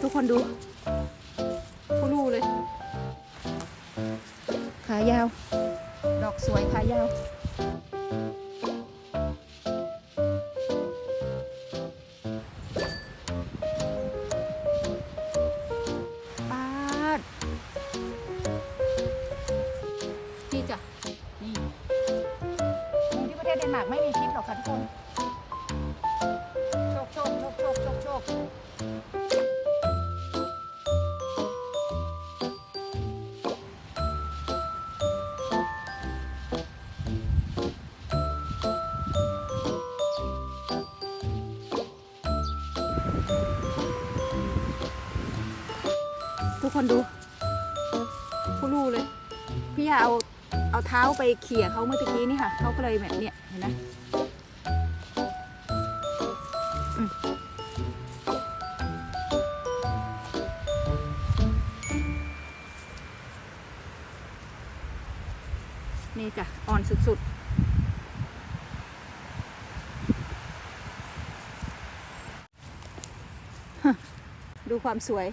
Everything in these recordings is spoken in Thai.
ทุกคนดูผู้ลูเลย ขายาว ดอกสวยขายาว ทุกคนดูผู้รู้เลย พี่ยาเอาเอาเท้าไปเขี่ยเขาเมื่อตะกี้นี่ค่ะ เขาก็เลยแบบเนี้ย นี่จ้ะอ่อนสุดๆ ดูความสวย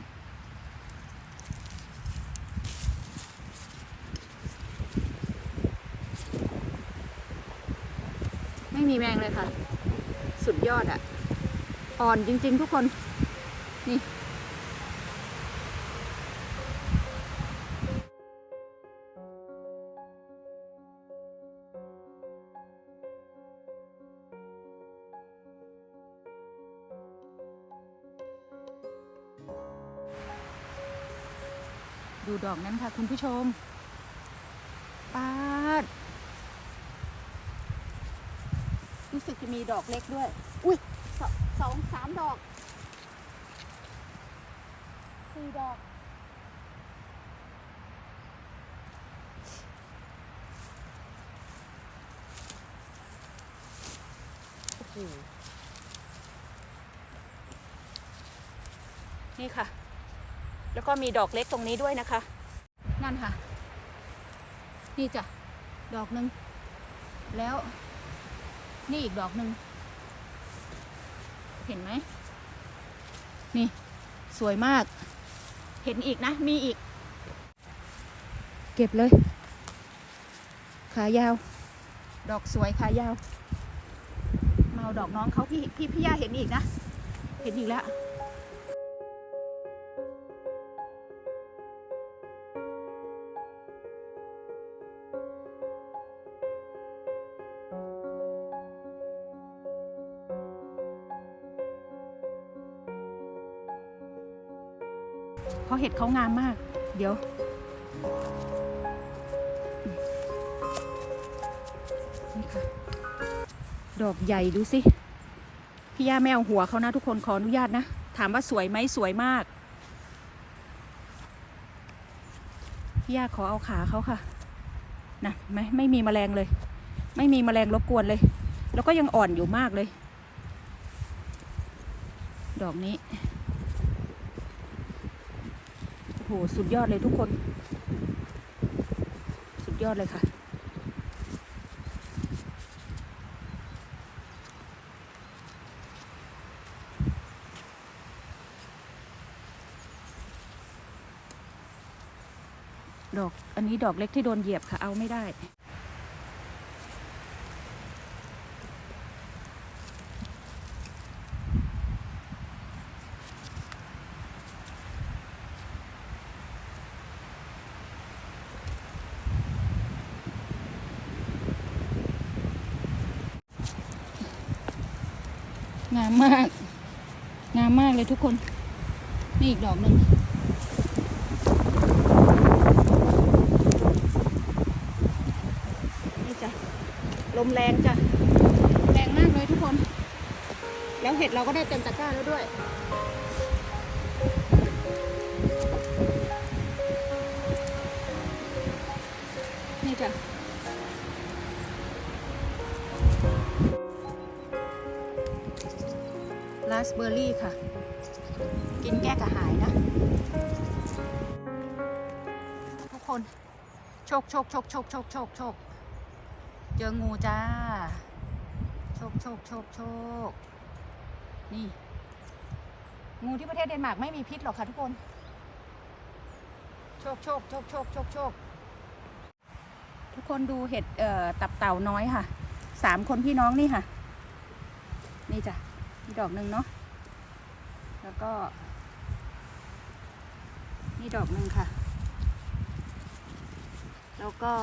ไม่มีแมงเลยค่ะ สุดยอดอะ่ะ อ่อนจริงๆทุกคน นี่ ดอกนั้นค่ะคุณผู้ชมปาด รู้สึกจะมีดอกเล็กด้วย อุ้ยสสองสามดอกสี่ดอก โอ้โหนี่ค่ะ แล้วก็มีดอกเล็กตรงนี้ด้วยนะคะ นั่นค่ะ นี่จ้ะ ดอกหนึ่ง แล้ว นี่อีกดอกหนึ่ง เห็นไหม นี่ สวยมาก เห็นอีกนะ มีอีก เก็บเลย ขายาว ดอกสวยขายาวมาเอาดอกน้องเขาพี่พี่พี่ย่าเห็นอีกนะ เห็นอีกแล้ว ดเขางามมาก เดี๋ยว นี่ค่ะ ดอกใหญ่ดูสิ พี่ย่าไม่เอาหัวเขานะทุกคนขออนุญาตนะ ถามว่าสวยไหมสวยมาก พี่ย่าขอเอาขาเขาค่ะนะไหมไม่มีแมลงเลย ไม่มีแมลงรบกวนเลย แล้วก็ยังอ่อนอยู่มากเลย ดอกนี้ โอ้โหสุดยอดเลยทุกคน สุดยอดเลยค่ะ ดอก อันนี้ดอกเล็กที่โดนเหยียบค่ะ เอาไม่ได้ งามมาก งามมากเลยทุกคน นี่อีกดอกหนึ่งนี่จ้ะ ลมแรงจ้ะ แรงมากเลยทุกคน แล้วเห็ดเราก็ได้เต็มตะกร้าแล้วด้วย ราสเบอร์รี่ค่ะ กินแก้กระหายนะ ทุกคนโชคโชคโชคโชคโชคโชคโชคเจองูจ้า โชคโชคโชคโชคนี่ งูที่ประเทศเดนมาร์กไม่มีพิษหรอกค่ะทุกคน โชคโชคโชคโชคโชคโชคทุกคนดูเห็ดเอ่อตับเต่าน้อยค่ะสามคนพี่น้องนี่ค่ะ นี่จ้ะมีดอกหนึ่งเนาะแล้วก็ นี่ดอกหนึ่งค่ะ แล้วก็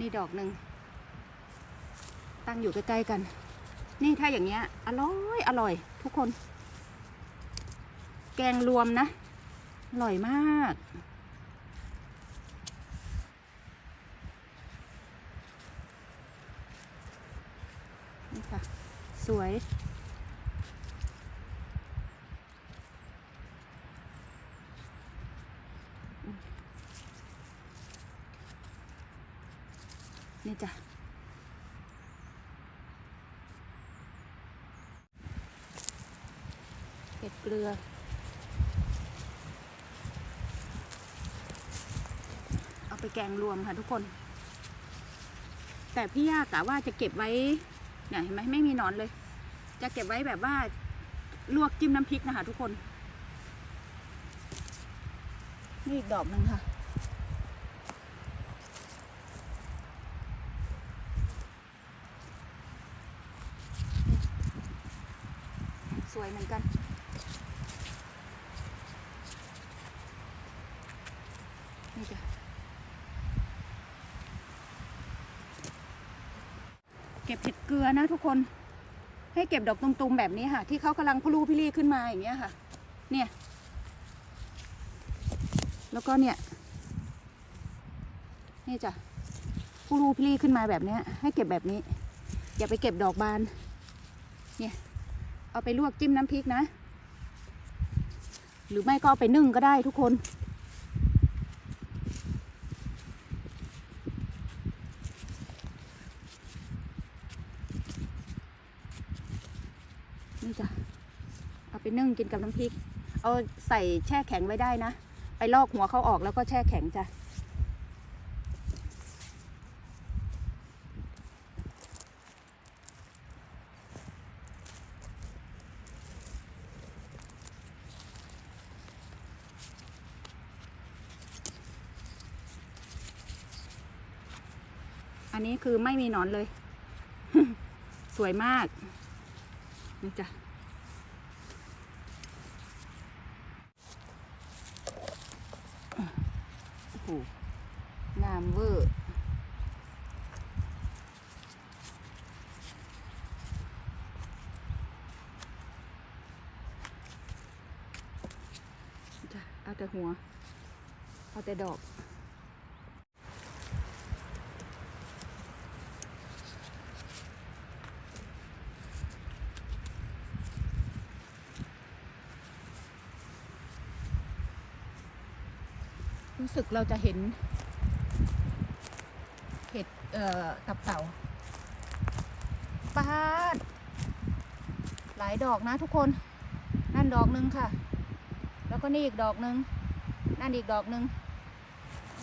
นี่ดอกหนึ่งตั้งอยู่ใกล้ๆกัน นี่ถ้าอย่างเงี้ยอร่อยอร่อย ทุกคน แกงรวมนะ อร่อยมาก นี่ค่ะ สวย นี่จ้ะเห็ดเกลือเอาไปแกงรวมค่ะทุกคน แต่พี่ยากะว่าจะเก็บไว้เนี่ยเห็นไหมไม่มีนอนเลย จะเก็บไว้แบบว่าลวกจิ้มน้ำพริกนะคะทุกคน นี่อีกดอกหนึ่งค่ะ สวย เหมือนกันนี่จ้ะเก็บเห็ดเกลือนะทุกคน ให้เก็บดอกตุมๆแบบนี้ค่ะ ที่เขากำลังพลูพิลีขึ้นมาอย่างเงี้ยค่ะ เนี่ย แล้วก็เนี่ย นี่จ้ะพลูพิลีขึ้นมาแบบเนี้ยให้เก็บแบบนี้ อย่าไปเก็บดอกบาน เนี่ย เอาไปลวกจิ้มน้ำพริกนะ หรือไม่ก็เอาไปนึ่งก็ได้ทุกคน นี่จ้ะ เอาไปนึ่งกินกับน้ำพริก เอาใส่แช่แข็งไว้ได้นะ ไปลอกหัวเขาออกแล้วก็แช่แข็งจ้ะ นนี้คือไม่มีหนอนเลย สวยมากนี่จ้ะโอ้โหงามเวอร์จ้ะเอาแต่หัว เอาแต่ดอก เราจะเห็น เห็ดเอ่อตับเต่าปาดหลายดอกนะทุกคน นั่นดอกหนึ่งค่ะ แล้วก็นี่อีกดอกหนึ่งนั่นอีกดอกหนึ่ง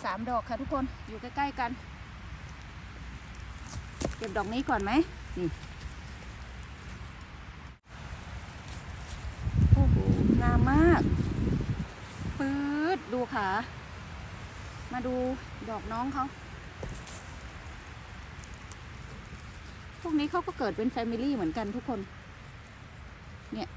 สามดอกค่ะทุกคนอยู่ใกล้ๆกันเก็บดอกนี้ก่อนไหมนี่โอ้โหงามมากปื๊ดดูค่ะ มาดูดอกน้องเขา พวกนี้เขาก็เกิดเป็นแฟมิลี่เหมือนกันทุกคน เนี่ย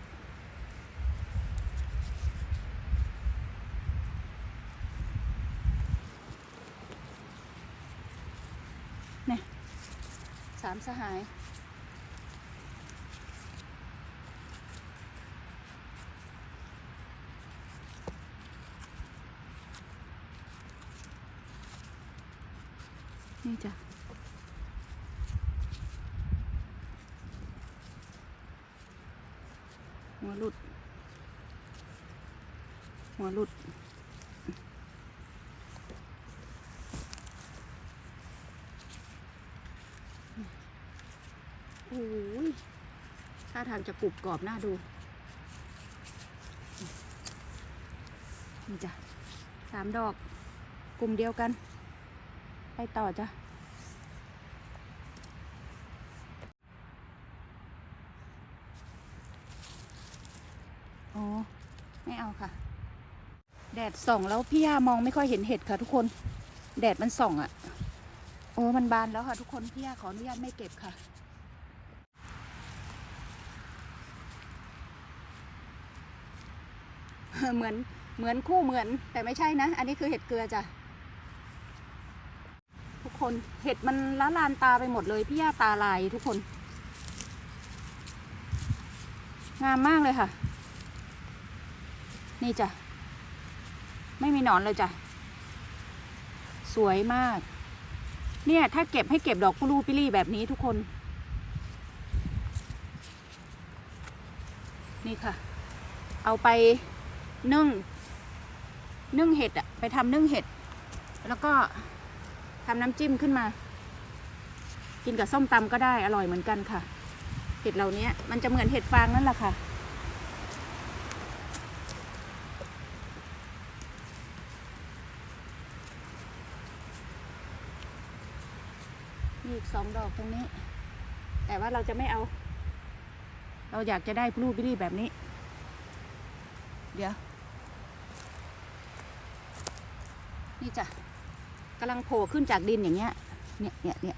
เนี่ยสามสหาย นี่จ้ะ หัวหลุด หัวหลุด โอ้ยท่าทางจะกรุบกรอบน่าดู นี่จ้ะสามดอก กลุ่มเดียวกัน ไปต่อจ้ะ อ๋อ ไม่เอาค่ะ แดดส่องแล้วพี่ย่ามองไม่ค่อยเห็นเห็ดค่ะ ทุกคน แดดมันส่องอะ่ะ โอ้มันบานแล้วค่ะ ทุกคนพี่ย่าขออนุญาตไม่เก็บค่ะ เหมือนเหมือนคู่เหมือนแต่ไม่ใช่นะ อันนี้คือเห็ดเกลือจ้ะทุกคนเห็ดมันละลานตาไปหมดเลยพี่ย่าตาลายทุกคน งามมากเลยค่ะ นี่จ้ะ ไม่มีหนอนเลยจ้ะ สวยมาก เนี่ย ถ้าเก็บให้เก็บดอกกุลูปิลี่แบบนี้ทุกคน นี่ค่ะ เอาไปนึ่ง นึ่งเห็ดอะไปทำนึ่งเห็ด แล้วก็ทำน้ำจิ้มขึ้นมา กินกับส้มตำก็ได้อร่อยเหมือนกันค่ะ เห็ดเหล่านี้มันจะเหมือนเห็ดฟางนั่นแหละค่ะ มีอีกสองดอกตรงนี้ แต่ว่าเราจะไม่เอา เราอยากจะได้พลูบิลี่แบบนี้ เดี๋ยว นี่จ้ะกำลังโผล่ขึ้นจากดินอย่างเงี้ย เนี่ยเนี่ยเนี่ย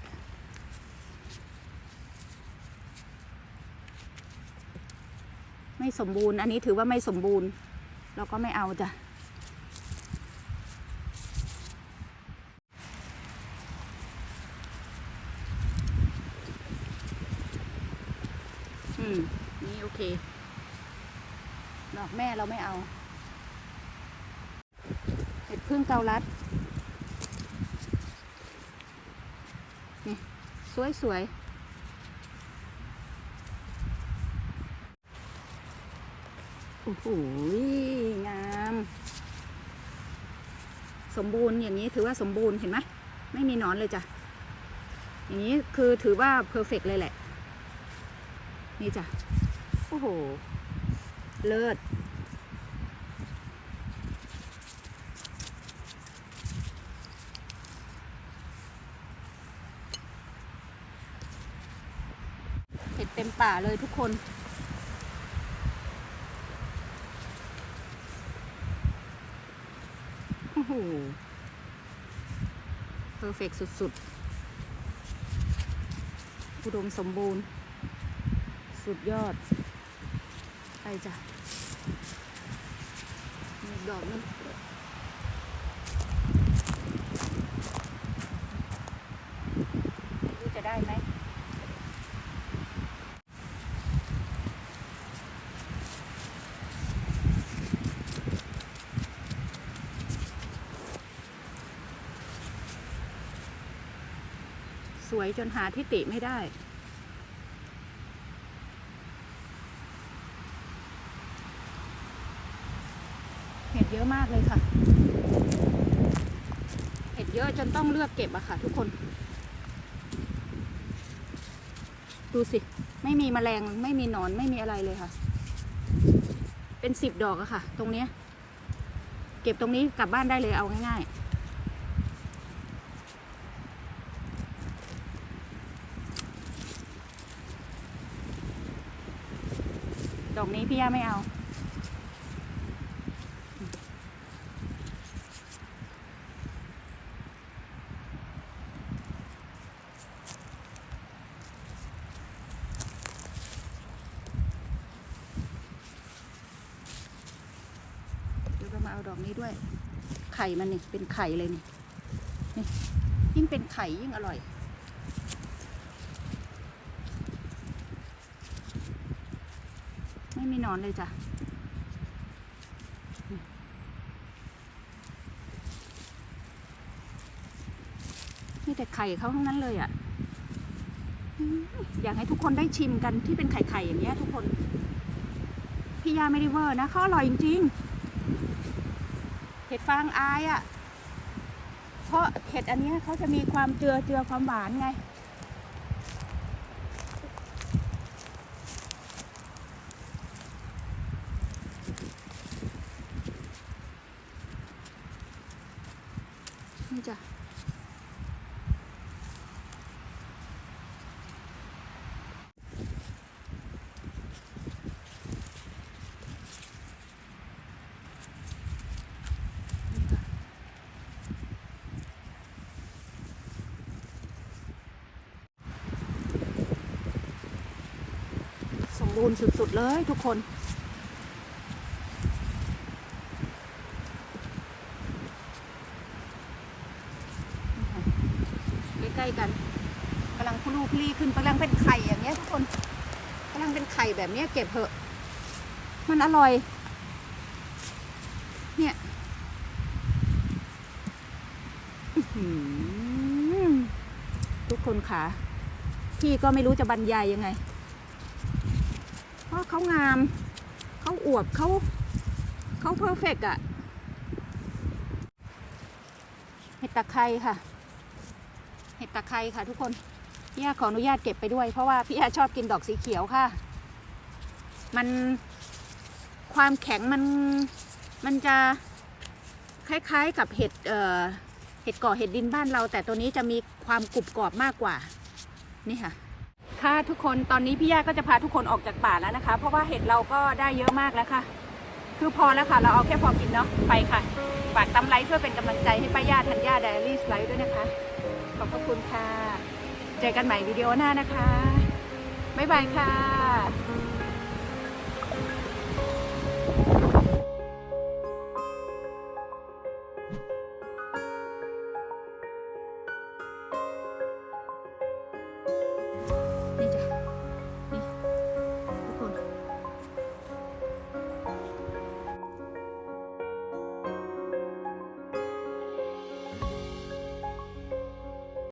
ไม่สมบูรณ์ อันนี้ถือว่าไม่สมบูรณ์ เราก็ไม่เอาจ้ะ ม นี่โอเค ดอกแม่เราไม่เอา เห็ดพึ่งเกาลัด นี่ สวยสวยโอ้โหงาม สมบูรณ์อย่างนี้ถือว่าสมบูรณ์เห็นไหมไม่มีนอนเลยจ้ะ อย่างนี้คือถือว่าเพอร์เฟกเลยแหละ นี่จ้ะ โอ้โห เลิศ เห็ดเต็มป่าเลยทุกคนโอ้โหเพอร์เฟกสุด ๆ อุดมสมบูรณ์ สุดยอด ไปจ้ะมีดอกนึงไม่รู้จะได้ไหมสวยจนหาที่ติไม่ได้ เห็ดเย อะมากเลยค่ะ เห็ดเยอะจนต้องเลือกเก็บอะค่ะ ทุกคน ดูสิ ไม่มีแมลงไม่มีหนอนไม่มีอะไรเลยค่ะ เป็นสิบดอกอะค่ะ ตรงเนี้ยเก็บตรงนี้กลับบ้านได้เลยเอาง่ายๆดอกนี้พี่ย่าไม่เอา เดี๋ยวเรามาเอาดอกนี้ด้วย ไข่มันนี่เป็นไข่เลยนี่นี่ยิ่งเป็นไข่ยิ่งอร่อย ไม่มีนอนเลยจ้ะนี่มีแต่ไข่เขาทั้งนั้นเลยอะ่ะอยากให้ทุกคนได้ชิมกันที่เป็นไข่ๆอย่างเงี้ยทุกคน พี่ยาไม่ได้เวอร์นะเขาอร่อยจริงๆ ห็ดฟางอายอะ่ะ เพราะเห็ดอันนี้เขาจะมีความเจือเจือความหวานไง นี่จ้ะ สุดๆเลยทุกคน ใกล้ๆกันกำลังพลูพลีขึ้นกำลังเป็นไข่อย่างเงี้ยทุกคนกำลังเป็นไข่แบบเนี้ยเก็บเถอะ มันอร่อย เนี่ยทุกคนค่ะพี่ก็ไม่รู้จะบรรยายยังไง เพราะเขางาม เขาอวบเขาเขาเพอร์เฟกอะเห็ดตะไคร้ค่ะ เห็ดตะไคร้ค่ะทุกคนพี่ยาขออนุญาตเก็บไปด้วย เพราะว่าพี่ยาชอบกินดอกสีเขียวค่ะ มันความแข็งมันมันจะคล้ายๆกับเห็ดเอ่อเห็ดก่อเห็ดดินบ้านเรา แต่ตัวนี้จะมีความกรุบกรอบมากกว่า นี่ค่ะ ค่ะทุกคนตอนนี้พี่ย่าก็จะพาทุกคนออกจากป่าแล้วนะคะ เพราะว่าเห็ดเราก็ได้เยอะมากแล้วค่ะ คือพอแล้วค่ะ เราเอาแค่พอกินเนาะไปค่ะฝากตำไลค์เพื่อเป็นกำลังใจให้ป้าย่าทันย่าไดอารี่สไลด์ด้วยนะคะ ขอบพระคุณค่ะ เจอกันใหม่วิดีโอหน้านะคะ บ๊ายบายค่ะ